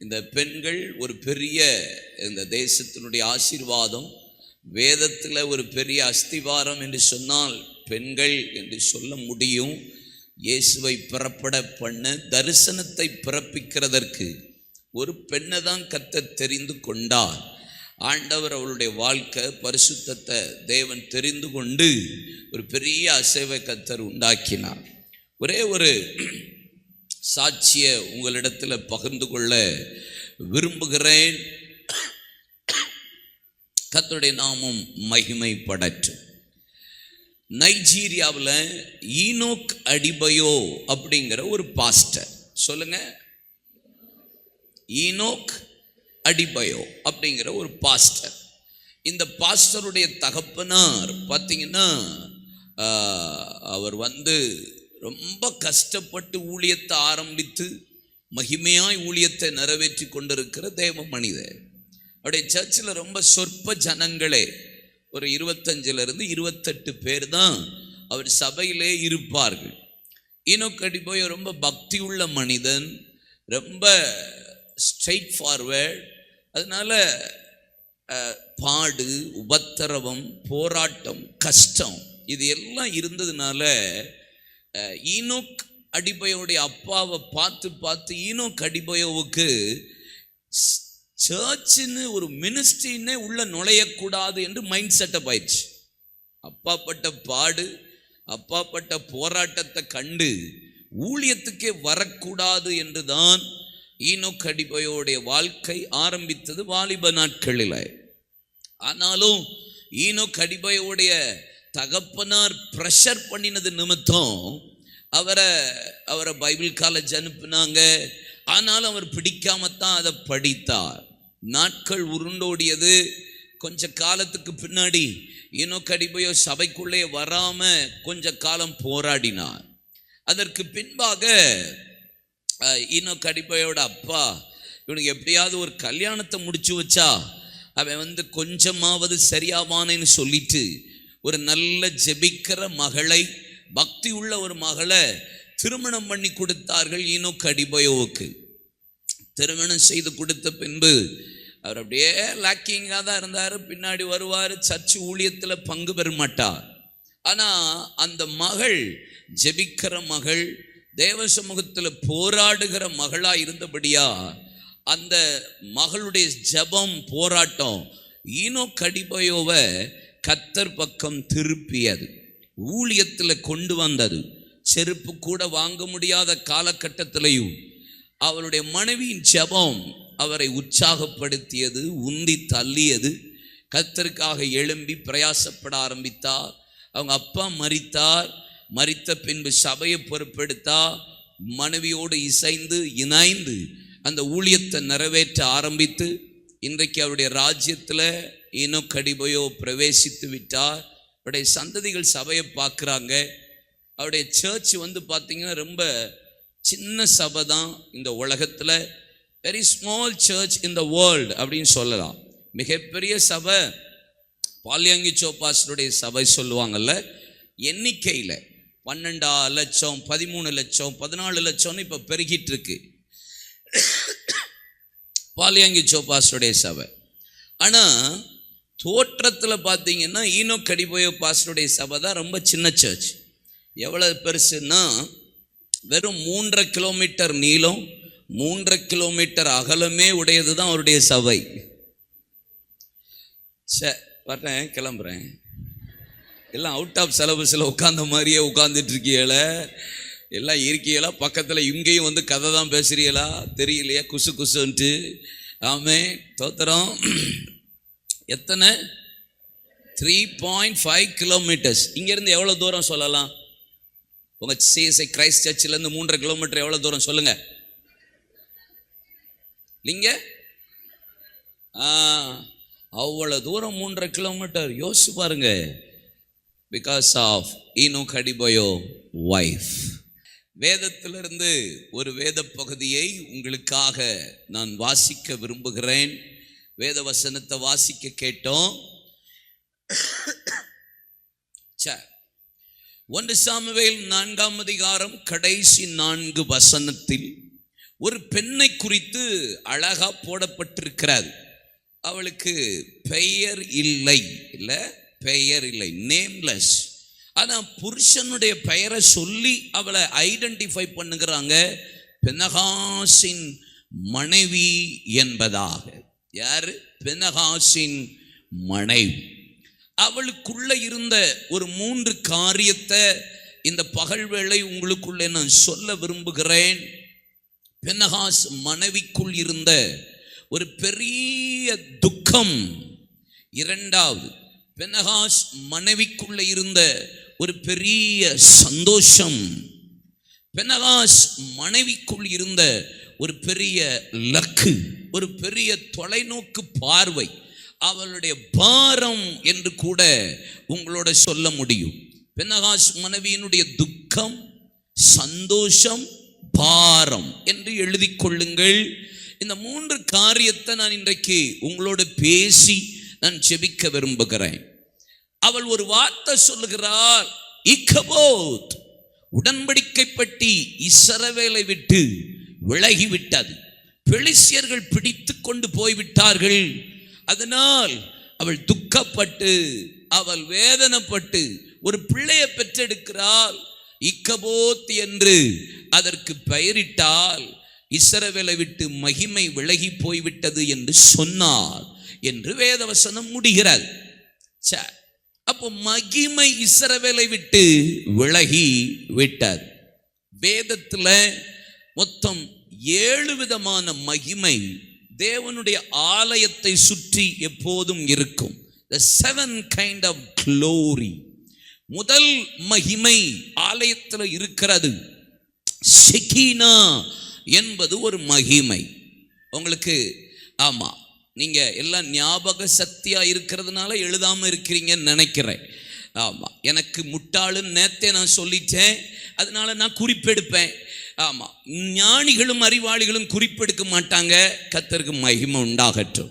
இந்த பெண்கள் ஒரு பெரிய இந்த தேசத்தினுடைய ஆசீர்வாதம் வேதத்தில் ஒரு பெரிய அஸ்திவாரம் என்று சொன்னால் பெண்கள் என்று சொல்ல முடியும். இயேசுவை பிறப்பட பண்ண தரிசனத்தை பிறப்பிக்கிறதற்கு ஒரு பெண்ணை தான் கத்த தெரிந்து கொண்டார். ஆண்டவர் அவளுடைய வாழ்க்கை பரிசுத்தத்தை தேவன் தெரிந்து கொண்டு ஒரு பெரிய அசைவை கத்தர் உண்டாக்கினார். ஒரே ஒரு சாட்சியை உங்களிடத்தில் பகிர்ந்து கொள்ள விரும்புகிறேன். கத்துடைய நாமும் மகிமைப்படற்றும் நைஜீரியாவில் ஈனோக் அடிபயோ அப்படிங்கிற ஒரு பாஸ்டர். சொல்லுங்க. ஈனோக் அடிபயோ அப்படிங்கிற ஒரு பாஸ்டர். இந்த பாஸ்டருடைய தகப்பனார் பார்த்தீங்கன்னா அவர் வந்து ரொம்ப கஷ்டப்பட்டு ஊழியத்தை ஆரம்பித்து மகிமையாய் ஊழியத்தை நிறைவேற்றி கொண்டிருக்கிற தேவ மனிதர். அவருடைய சர்ச்சில் ரொம்ப சொற்ப ஜனங்களே ஒரு இருபத்தஞ்சிலிருந்து இருபத்தெட்டு பேர் தான் அவர் சபையிலே இருப்பார்கள். ஈனோக்கடி போய் ரொம்ப பக்தி உள்ள மனிதன் ரொம்ப ஸ்ட்ரெயிட் ஃபார்வேர்ட் அதனால பாடு உபத்திரவம் போராட்டம் கஷ்டம் இது எல்லாம் இருந்ததுனால ஈனோக் அடிபயோடைய அப்பாவை பார்த்து பார்த்து ஈனோக் அடிபயோவுக்கு சர்ச்சுன்னு ஒரு மினிஸ்ட்ரின்னே உள்ள நுழையக்கூடாது என்று மைண்ட் செட்டப் ஆயிடுச்சு. அப்பாப்பட்ட பாடு அப்பாப்பட்ட போராட்டத்தை கண்டு ஊழியத்துக்கே வரக்கூடாது என்று தான் ஈனோக் அடிபயோடைய வாழ்க்கை ஆரம்பித்தது வாலிப நாட்களில். ஆனாலும் ஈனோக் அடிபயோடைய தகப்பனார் ப்ரெஷர் பண்ணினது நிமித்தம் அவரை அவரை பைபிள் காலேஜ் அனுப்புனாங்க. ஆனாலும் அவர் பிடிக்காமத்தான் அதை படித்தார். நாட்கள் உருண்டோடியது. கொஞ்ச காலத்துக்கு பின்னாடி இன்னும் கடிபையோ சபைக்குள்ளே வராம கொஞ்ச காலம் போராடினார். அதற்கு பின்பாக இன்னும் கடிபையோட அப்பா இவனுக்கு எப்படியாவது ஒரு கல்யாணத்தை முடிச்சு வச்சா அவன் வந்து கொஞ்சமாவது சரியாவானேன்னு சொல்லிட்டு ஒரு நல்ல ஜெபிக்கிற மகளை பக்தி உள்ள ஒரு மகளை திருமணம் பண்ணி கொடுத்தார்கள் ஈனோ கடிபயோவுக்கு திருமணம் செய்து கொடுத்த பின்பு அவர் அப்படியே லாக்கிங்காக தான் இருந்தார். பின்னாடி வருவார் சர்ச்சு ஊழியத்தில் பங்கு பெற மாட்டார். ஆனால் அந்த மகள் ஜெபிக்கிற மகள் தேவ சமூகத்தில் போராடுகிற மகளாக இருந்தபடியா அந்த மகளுடைய ஜெபம் போராட்டம் ஈனோ கடிபயோவை கத்தர் பக்கம் திருப்பியது. ஊழியத்தில் கொண்டு வந்தது. செருப்பு கூட வாங்க முடியாத காலகட்டத்திலையும் அவளுடைய மனைவியின் ஜபம் அவரை உற்சாகப்படுத்தியது உந்தி தள்ளியது. கத்தருக்காக எழும்பி பிரயாசப்பட ஆரம்பித்தார். அவங்க அப்பா மறித்தார் மறித்த பின்பு சபையை பொறுப்பெடுத்தார். மனைவியோடு இசைந்து இணைந்து அந்த ஊழியத்தை நிறைவேற்ற ஆரம்பித்து இன்றைக்கு அவருடைய ராஜ்யத்தில் ஈனோ கடிபையோ பிரவேசித்து விட்டார். அவருடைய சந்ததிகள் சபையை பார்க்குறாங்க. அவருடைய சர்ச் வந்து பார்த்தீங்கன்னா ரொம்ப சின்ன சபை தான் இந்த உலகத்தில். Very small church in the world அப்படின்னு சொல்லலாம். மிகப்பெரிய சபை. பால்யாங்கி சோப்பாசனுடைய சபை சொல்லுவாங்கல்ல. எண்ணிக்கையில் பன்னெண்டா லட்சம் பதிமூணு லட்சம் பதினாலு லட்சம்னு இப்போ பெருகிட்டு இருக்கு. பாலியாங்கி சோப்பாசனுடைய சபை. ஆனால் தோற்றத்தில் பார்த்தீங்கன்னா ஈனோ கடிபோயோ பாஸ்டருடைய சபை தான் ரொம்ப சின்ன சர்ச் எவ்வளோ பெருசுன்னா வெறும் மூன்றரை கிலோமீட்டர் நீளம் மூன்றரை கிலோமீட்டர் அகலமே உடையது தான் அவருடைய சபை. சே வரேன் கிளம்புறேன். எல்லாம் அவுட் ஆஃப் சிலபஸில் உட்காந்த மாதிரியே உட்காந்துட்டு இருக்கீங்கள எல்லாம் இருக்கீங்களா பக்கத்தில் இங்கேயும் வந்து கதை தான் பேசுறீங்களா தெரியலையா குசு குசுன்ட்டு. ஆமே தோத்திரம். எத்தனை? த்ரீ பாயிண்ட் ஃபைவ் கிலோமீட்டர்ஸ் இங்கேருந்து எவ்வளோ தூரம் சொல்லலாம்? உங்கள் சிஎஸ்ஐ கிரைஸ்ட் சர்ச்சிலேருந்து மூன்றரை கிலோமீட்டர் எவ்வளோ தூரம் சொல்லுங்க. இல்லைங்க அவ்வளோ தூரம் மூன்றரை கிலோமீட்டர் யோசிச்சு பாருங்க. பிகாஸ் ஆஃப் ஈனோ கடிபயோ ஒய்ஃப் வேதத்திலிருந்து ஒரு வேத பகுதியை உங்களுக்காக நான் வாசிக்க விரும்புகிறேன். வேத வசனத்தை வாசிக்க கேட்டோம். ஒன்று சாமுவேல் நான்காம் அதிகாரம் கடைசி நான்கு வசனத்தில் ஒரு பெண்ணை குறித்து அழகா போடப்பட்டிருக்கிறது அவளுக்கு பெயர் இல்லை. இல்லை பெயர் இல்லை. நேம்லெஸ் ஆனால் புருஷனுடைய பெயரை சொல்லி அவளை ஐடென்டிஃபை பண்ணுகிறாங்க பெனகாசின் மனைவி என்பதாக. யாரு? பெனகாசின் மனைவி. அவளுக்குள்ள இருந்த ஒரு மூன்று காரியத்தை இந்த பகல் வேளை உங்களுக்குள்ளே நான் சொல்ல விரும்புகிறேன். பெனகாஸ் மனைவிக்குள் இருந்த ஒரு பெரிய துக்கம். இரண்டாவது பெனகாஸ் மனைவிக்குள்ள இருந்த ஒரு பெரிய சந்தோஷம். பெனகாஸ் மனைவிக்குள் இருந்த ஒரு பெரிய லக்கு ஒரு பெரிய தொலைநோக்கு பார்வை அவளுடைய பாரம் என்று கூட உங்களோட சொல்ல முடியும். பெண்ணகாஸ் மனைவியினுடைய துக்கம் சந்தோஷம் பாரம் என்று எழுதி கொள்ளுங்கள். இந்த மூன்று காரியத்தை நான் இன்றைக்கு உங்களோட பேசி நான் ஜெபிக்க விரும்புகிறேன். அவள் ஒரு வார்த்தை சொல்லுகிறாள் இக்கபோத் உடன்படிக்கை பட்டி விட்டு விலகிவிட்டது. பெலிசியர்கள் பிடித்து கொண்டு போய்விட்டார்கள். அதனால் அவள் துக்கப்பட்டு அவள் வேதனைப்பட்டு ஒரு பிள்ளையை பெற்றெடுக்கிறாள். இக்கபோத் என்று அதற்கு பெயரிட்டால் இசரவேலை விட்டு மகிமை விலகி போய்விட்டது என்று சொன்னார் என்று வேதவசனம் முடிகிறது. அப்போ மகிமை இசரவேலை விட்டு விலகி விட்டார் வேதத்தில் மொத்தம் ஏழு விதமான மகிமை தேவனுடைய ஆலயத்தை சுற்றி எப்போதும் இருக்கும். The seven kind of glory முதல் மகிமை ஆலயத்தில் இருக்கிறது. ஷெகீனா என்பது ஒரு மகிமை. உங்களுக்கு ஆமாம் நீங்கள் எல்லாம் ஞாபக சக்தியாக இருக்கிறதுனால எழுதாமல் இருக்கிறீங்கன்னு நினைக்கிறேன். ஆமாம் எனக்கு முட்டாளுன்னு நேத்தே நான் சொல்லிட்டேன். அதனால நான் குறிப்பெடுப்பேன். ஆமாம் ஞானிகளும் அறிவாளிகளும் குறிப்பெடுக்க மாட்டாங்க. கத்தருக்கு மகிமை உண்டாகட்டும்.